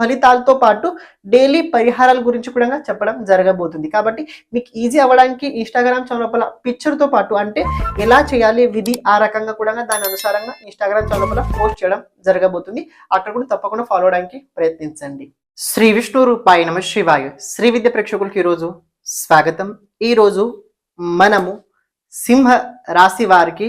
ఫలితాలతో పాటు డైలీ పరిహారాల గురించి కూడా చెప్పడం జరగబోతుంది. కాబట్టి మీకు ఈజీ అవ్వడానికి ఇన్స్టాగ్రామ్ చౌలపల పిక్చర్తో పాటు అంటే ఎలా చేయాలి విధి ఆ రకంగా కూడా దాని అనుసారంగా ఇన్స్టాగ్రామ్ చౌలపల పోస్ట్ చేయడం జరగబోతుంది. అక్కడ కూడా తప్పకుండా ఫాలో అవడానికి ప్రయత్నించండి. శ్రీ విష్ణు రూపాయ నమ శివాయ. శ్రీ విద్య ప్రేక్షకులకి ఈరోజు స్వాగతం. ఈరోజు మనము సింహ రాశి వారికి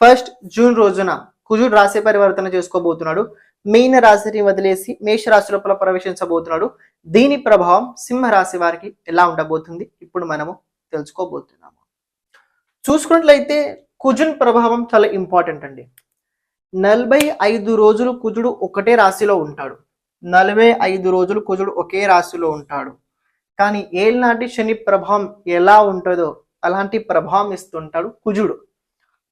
ఫస్ట్ జూన్ రోజున కుజుడు రాశి పరివర్తన చేసుకోబోతున్నాడు. మీన రాశిని వదిలేసి మేష రాశి లోపల ప్రవేశించబోతున్నాడు. దీని ప్రభావం సింహరాశి వారికి ఎలా ఉండబోతుంది? ఇప్పుడు మనము తెలుసుకోబోతున్నాము. చూసుకున్నట్లయితే కుజున్ ప్రభావం చాలా ఇంపార్టెంట్ అండి. నలభై ఐదు రోజులు కుజుడు ఒకటే రాశిలో ఉంటాడు. నలభై ఐదు రోజులు కుజుడు ఒకే రాశిలో ఉంటాడు. కానీ ఏళ్ళనాటి శని ప్రభావం ఎలా ఉంటుందో అలాంటి ప్రభావం ఇస్తుంటాడు కుజుడు.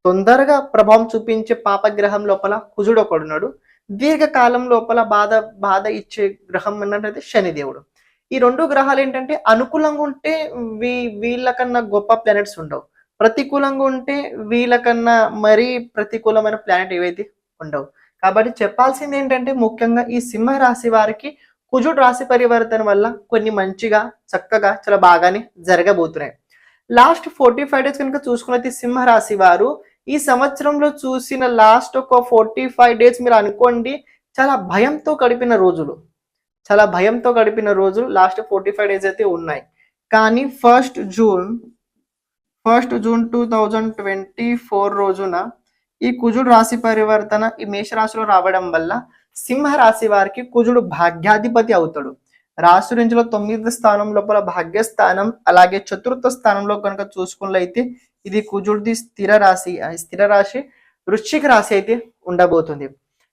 తొందరగా ప్రభావం చూపించే పాపగ్రహం లోపల కుజుడు ఒకడున్నాడు. దీర్ఘకాలం లోపల బాధ బాధ ఇచ్చే గ్రహం అన్నట్లయితే శనిదేవుడు ఈ రెండు గ్రహాలు ఏంటంటే అనుకూలంగా ఉంటే వీ వీళ్ళకన్నా గొప్ప ప్లానెట్స్ ఉండవు. ప్రతికూలంగా ఉంటే వీళ్ళకన్నా మరీ ప్రతికూలమైన ప్లానెట్ ఏవైతే ఉండవు. కాబట్టి చెప్పాల్సింది ఏంటంటే ముఖ్యంగా ఈ సింహ రాశి వారికి కుజుడు రాశి పరివర్తన వల్ల కొన్ని మంచిగా చక్కగా చాలా బాగానే జరగబోతున్నాయి. లాస్ట్ ఫోర్టీ ఫైవ్ డేస్ కనుక చూసుకున్నది సింహ రాశి వారు ఈ సంవత్సరంలో చూసిన లాస్ట్ ఒక ఫోర్టీ ఫైవ్ డేస్ మీరు అనుకోండి చాలా భయంతో గడిపిన రోజులు. చాలా భయంతో గడిపిన రోజులు లాస్ట్ ఫోర్టీ ఫైవ్ డేస్ అయితే ఉన్నాయి. కానీ first June first June two thousand twenty four రోజున ఈ కుజుడు రాశి పరివర్తన ఈ మేషరాశిలో రావడం వల్ల సింహ రాశి వారికి కుజుడు భాగ్యాధిపతి అవుతాడు. రాశి రెంచులో తొమ్మిది స్థానం లోపల భాగ్యస్థానం అలాగే చతుర్థ స్థానంలో కనుక చూసుకున్నట్లయితే ఇది కుజుడిది స్థిర రాశి స్థిర రాశి వృశ్చిక రాశి అయితే ఉండబోతుంది.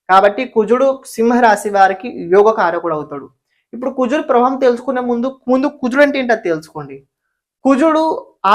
కాబట్టి కుజుడు సింహరాశి వారికి యోగ కారకుడు అవుతాడు ఇప్పుడు కుజుడు ప్రభావం తెలుసుకునే ముందు ముందు కుజుడు అంటే ఏంటో తెలుసుకోండి. కుజుడు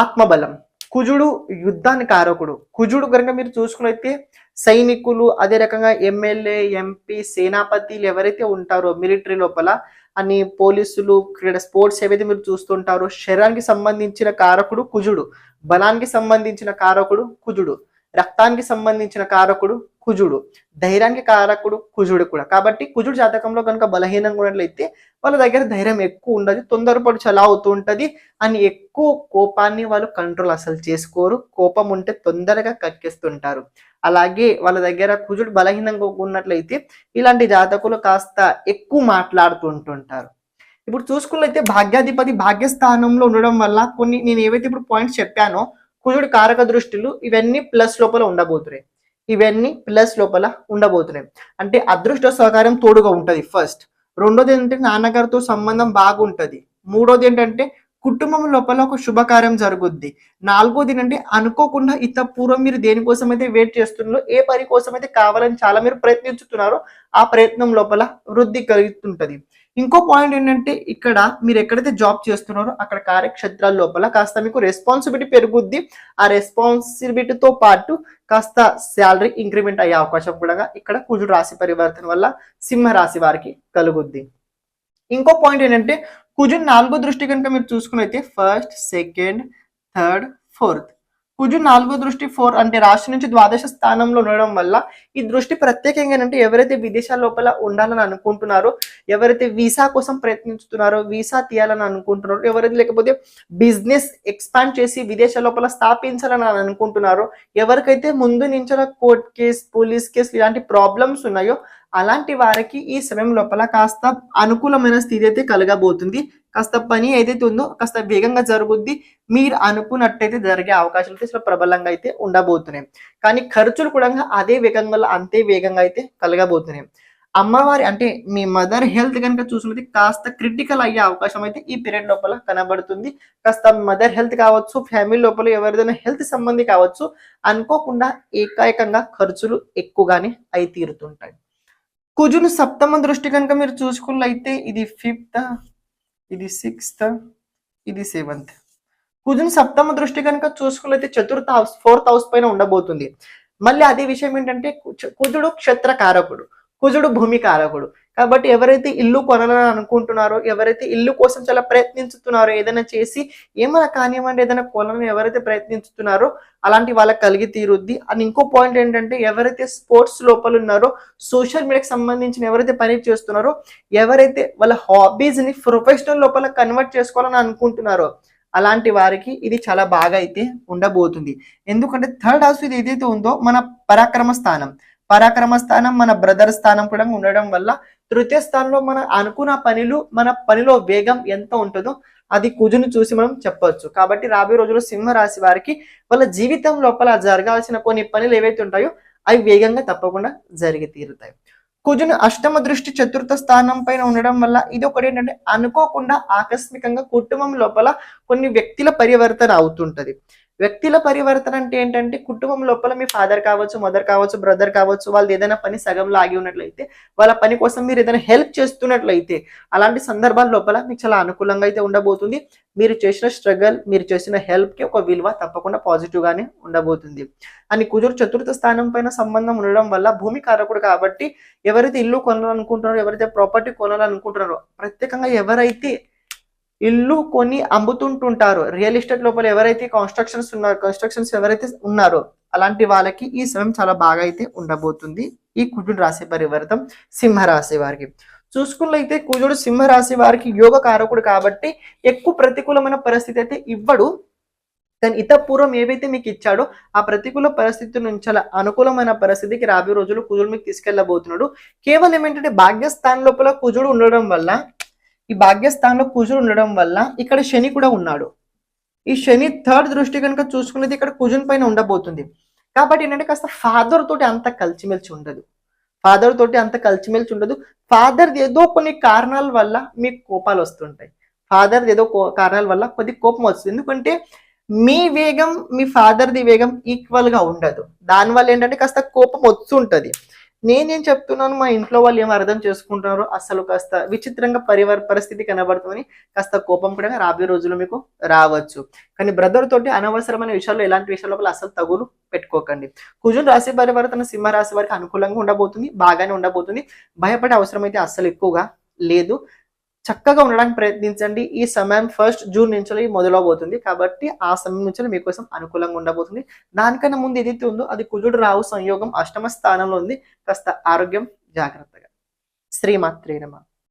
ఆత్మబలం కుజుడు యుద్ధాన్ని కారకుడు. కుజుడు కనుక మీరు చూసుకున్నైతే సైనికులు అదే రకంగా ఎమ్మెల్యే ఎంపీ సేనాపతిలు ఎవరైతే ఉంటారో మిలిటరీ లోపల అని పోలీసులు క్రీడ స్పోర్ట్స్ ఏవైతే మీరు చూస్తుంటారో శరీరానికి సంబంధించిన కారకుడు కుజుడు బలానికి సంబంధించిన కారకుడు కుజుడు. రక్తానికి సంబంధించిన కారకుడు కుజుడు ధైర్యానికి కారకుడు కుజుడు కూడా. కాబట్టి కుజుడు జాతకంలో కనుక బలహీనంగా ఉన్నట్లయితే వాళ్ళ దగ్గర ధైర్యం ఎక్కువ ఉండదు తొందరపడి చలా అవుతూ ఉంటుంది అని ఎక్కువ కోపాన్ని వాళ్ళు కంట్రోల్ అసలు చేసుకోరు. కోపం ఉంటే తొందరగా కక్కిస్తుంటారు. అలాగే వాళ్ళ దగ్గర కుజుడు బలహీనంగా ఉన్నట్లయితే ఇలాంటి జాతకులు కాస్త ఎక్కువ మాట్లాడుతూ ఉంటుంటారు. ఇప్పుడు చూసుకున్నట్లయితే భాగ్యాధిపతి భాగ్యస్థానంలో ఉండడం వల్ల కొన్ని నేను ఏవైతే ఇప్పుడు పాయింట్స్ చెప్పానో కుజుడు కారక దృష్టిలు ఇవన్నీ ప్లస్ లోపల ఉండబోతున్నాయి ఇవన్నీ ప్లస్ లోపల ఉండబోతున్నాయి అంటే అదృష్ట సహకారం తోడుగా ఉంటది ఫస్ట్. రెండోది ఏంటంటే నాన్నగారితో సంబంధం బాగుంటది. మూడోది ఏంటంటే కుటుంబం లోపల ఒక శుభకార్యం జరుగుద్ది. నాలుగోది ఏంటంటే అనుకోకుండా ఇత పూర్వం మీరు దేనికోసం అయితే వెయిట్ చేస్తున్నారో ఏ పని కోసం అయితే కావాలని చాలా మీరు ప్రయత్నించుతున్నారో ఆ ప్రయత్నం లోపల వృద్ధి కలుగుతుంటది. ఇంకో పాయింట్ ఏంటంటే ఇక్కడ మీరు ఎక్కడైతే జాబ్ చేస్తున్నారో అక్కడ కార్యక్షేత్రాల లోపల కాస్త మీకు రెస్పాన్సిబిలిటీ పెరుగుద్ది. ఆ రెస్పాన్సిబిలిటీతో పాటు కాస్త శాలరీ ఇంక్రిమెంట్ అయ్యే అవకాశం కూడా ఇక్కడ కుజుడు రాశి పరివర్తన వల్ల సింహ రాశి వారికి కలుగుద్ది. ఇంకో పాయింట్ ఏంటంటే కుజుడు నాలుగో దృష్టి కనుక మీరు చూసుకున్నైతే ఫస్ట్ సెకండ్ థర్డ్ ఫోర్త్ కుజు నాలుగో దృష్టి ఫోర్ అంటే రాష్ట్ర నుంచి ద్వాదశ స్థానంలో ఉండడం వల్ల ఈ దృష్టి ప్రత్యేకంగా ఏంటంటే ఎవరైతే విదేశాల లోపల ఉండాలని అనుకుంటున్నారో ఎవరైతే వీసా కోసం ప్రయత్నిస్తున్నారో వీసా తీయాలని అనుకుంటున్నారో ఎవరైతే లేకపోతే బిజినెస్ ఎక్స్పాండ్ చేసి విదేశాల లోపల స్థాపించాలని అనుకుంటున్నారో ఎవరికైతే ముందు నుంచి కోర్ట్ కేస్ పోలీస్ కేసు ఇలాంటి ప్రాబ్లమ్స్ ఉన్నాయో అలాంటి వారికి ఈ సమయం లోపల కాస్త అనుకూలమైన స్థితి అయితే కలగబోతుంది. కాస్త పని ఏదైతే ఉందో కాస్త వేగంగా జరుగుద్ది మీరు అనుకున్నట్టయితే జరిగే అవకాశాలు అయితే చాలా ప్రబలంగా అయితే ఉండబోతున్నాయి. కానీ ఖర్చులు కూడా అదే వేగంగా అంతే వేగంగా అయితే కలగబోతున్నాయి. అమ్మవారి అంటే మీ మదర్ హెల్త్ కనుక చూసినది కాస్త క్రిటికల్ అయ్యే అవకాశం అయితే ఈ పీరియడ్ లోపల కనబడుతుంది. కాస్త మదర్ హెల్త్ కావచ్చు ఫ్యామిలీ లోపల ఎవరిదైనా హెల్త్ సంబంధి కావచ్చు అనుకోకుండా ఏకాఏకంగా ఖర్చులు ఎక్కువగానే అయి తీరుతుంటాయి. కుజును సప్తమ దృష్టి కనుక మీరు చూసుకున్నైతే ఇది ఫిఫ్త్ ఇది సిక్స్త్ ఇది సెవెంత్ కుజుని సప్తమ దృష్టి కనుక చూసుకున్నైతే చతుర్థ హౌస్ ఫోర్త్ హౌస్ పైన ఉండబోతుంది. మళ్ళీ అదే విషయం ఏంటంటే కుజుడు క్షత్ర కారకుడు కుజుడు భూమి కారకుడు కాబట్టి ఎవరైతే ఇల్లు కొనాలని అనుకుంటున్నారో ఎవరైతే ఇల్లు కోసం చాలా ప్రయత్నించుతున్నారో ఏదైనా చేసి ఏమైనా కానివ్వండి ఏదైనా కొనాలని ఎవరైతే ప్రయత్నించుతున్నారో అలాంటి వాళ్ళకి కలిగి తీరుద్ది. అండ్ ఇంకో పాయింట్ ఏంటంటే ఎవరైతే స్పోర్ట్స్ లోపల ఉన్నారో సోషల్ మీడియాకి సంబంధించిన ఎవరైతే పని చేస్తున్నారో ఎవరైతే వాళ్ళ హాబీస్ని ప్రొఫెషనల్ లోపల కన్వర్ట్ చేసుకోవాలని అనుకుంటున్నారో అలాంటి వారికి ఇది చాలా బాగా అయితే ఉండబోతుంది. ఎందుకంటే థర్డ్ హౌస్ ఇది ఏదైతే ఉందో మన పరాక్రమ స్థానం. పరాక్రమ స్థానం మన బ్రదర్ స్థానం కూడా ఉండడం వల్ల తృతీయ స్థానంలో మన అనుకున్న పనులు మన పనిలో వేగం ఎంత ఉంటుందో అది కుజును చూసి మనం చెప్పొచ్చు కాబట్టి రాబోయే రోజుల్లో సింహ రాశి వారికి వాళ్ళ జీవితం లోపల జరగాల్సిన కొన్ని పనులు ఏవైతే ఉంటాయో అవి వేగంగా తప్పకుండా జరిగి తీరుతాయి. కుజును అష్టమ దృష్టి చతుర్థ స్థానం పైన ఉండడం వల్ల ఇది ఒకటి ఏంటంటే అనుకోకుండా ఆకస్మికంగా కుటుంబం లోపల కొన్ని వ్యక్తుల పరివర్తన అవుతుంటది. వ్యక్తుల పరివర్తన అంటే ఏంటంటే కుటుంబం లోపల మీ ఫాదర్ కావచ్చు మదర్ కావచ్చు బ్రదర్ కావచ్చు వాళ్ళు ఏదైనా పని సగంలో ఆగి ఉన్నట్లయితే వాళ్ళ పని కోసం మీరు ఏదైనా హెల్ప్ చేస్తున్నట్లయితే అలాంటి సందర్భాల లోపల మీకు చాలా అనుకూలంగా అయితే ఉండబోతుంది. మీరు చేసిన స్ట్రగల్ మీరు చేసిన హెల్ప్కి ఒక విలువ తప్పకుండా పాజిటివ్ గానే ఉండబోతుంది. అని కుదురు చతుర్థ స్థానం పైన సంబంధం ఉండడం వల్ల భూమి కారకుడు కాబట్టి ఎవరైతే ఇల్లు కొనాలనుకుంటున్నారో ఎవరైతే ప్రాపర్టీ కొనాలనుకుంటున్నారో ప్రత్యేకంగా ఎవరైతే ఇల్లు కొని అమ్ముతుంటుంటారు. రియల్ ఎస్టేట్ లోపల ఎవరైతే కన్స్ట్రక్షన్స్ ఉన్నారో కన్స్ట్రక్షన్స్ ఎవరైతే ఉన్నారో అలాంటి వాళ్ళకి ఈ సమయం చాలా బాగా అయితే ఉండబోతుంది. ఈ కుజుడు రాశి పరివర్తం సింహరాశి వారికి. చూసుకున్నైతే కుజుడు సింహరాశి వారికి యోగ కారకుడు కాబట్టి ఎక్కువ ప్రతికూలమైన పరిస్థితి అయితే ఇవ్వడు. కానీ ఇతపూర్వం ఏవైతే మీకు ఇచ్చాడో ఆ ప్రతికూల పరిస్థితి నుంచి చాలా అనుకూలమైన పరిస్థితికి రాబోయే రోజులు కుజుడు మీకు తీసుకెళ్ళబోతున్నాడు కేవలం ఏంటంటే భాగ్యస్థానం లోపల కుజుడు ఉండడం వల్ల ఈ భాగ్యస్థానంలో కుజుడు ఉండడం వల్ల ఇక్కడ శని కూడా ఉన్నాడు. ఈ శని థర్డ్ దృష్టి కనుక చూసుకునేది ఇక్కడ కుజుని పైన ఉండబోతుంది. కాబట్టి ఏంటంటే కాస్త ఫాదర్ తోటి అంత కలిసిమెలిసి ఉండదు. ఫాదర్ తోటి అంత కలిసిమెలిసి ఉండదు. ఫాదర్ ఏదో కొన్ని కారణాల వల్ల మీకు కోపాలు వస్తుంటాయి. ఫాదర్ ఏదో కారణాల వల్ల కొద్ది కోపం వస్తుంది. ఎందుకంటే మీ వేగం మీ ఫాదర్ది వేగం ఈక్వల్గా ఉండదు. దానివల్ల ఏంటంటే కాస్త కోపం వస్తుంటది. నేనేం చెప్తున్నాను మా ఇంట్లో వాళ్ళు ఏం అర్థం చేసుకుంటున్నారో అసలు కాస్త విచిత్రంగా పరివర్ పరిస్థితి కనబడుతుందని కాస్త కోపం కూడా రాబోయే రోజుల్లో మీకు రావచ్చు. కానీ బ్రదర్ తోటి అనవసరమైన విషయాల్లో ఎలాంటి విషయాల అసలు తగులు పెట్టుకోకండి. కుజున్ రాశి పరివర్తన సింహ రాశి వారికి అనుకూలంగా ఉండబోతుంది బాగానే ఉండబోతుంది. భయపడే అవసరం అయితే అస్సలు ఎక్కువగా లేదు. చక్కగా ఉండడానికి ప్రయత్నించండి. ఈ సమయం ఫస్ట్ జూన్ నుంచి మొదలవబోతుంది. కాబట్టి ఆ సమయం నుంచి మీకోసం అనుకూలంగా ఉండబోతుంది. దానికన్నా ముందు ఏదైతే ఉందో అది కుజుడు రావు సంయోగం అష్టమ స్థానంలో ఉంది. కాస్త ఆరోగ్యం జాగ్రత్తగా. శ్రీమాత్రేనమా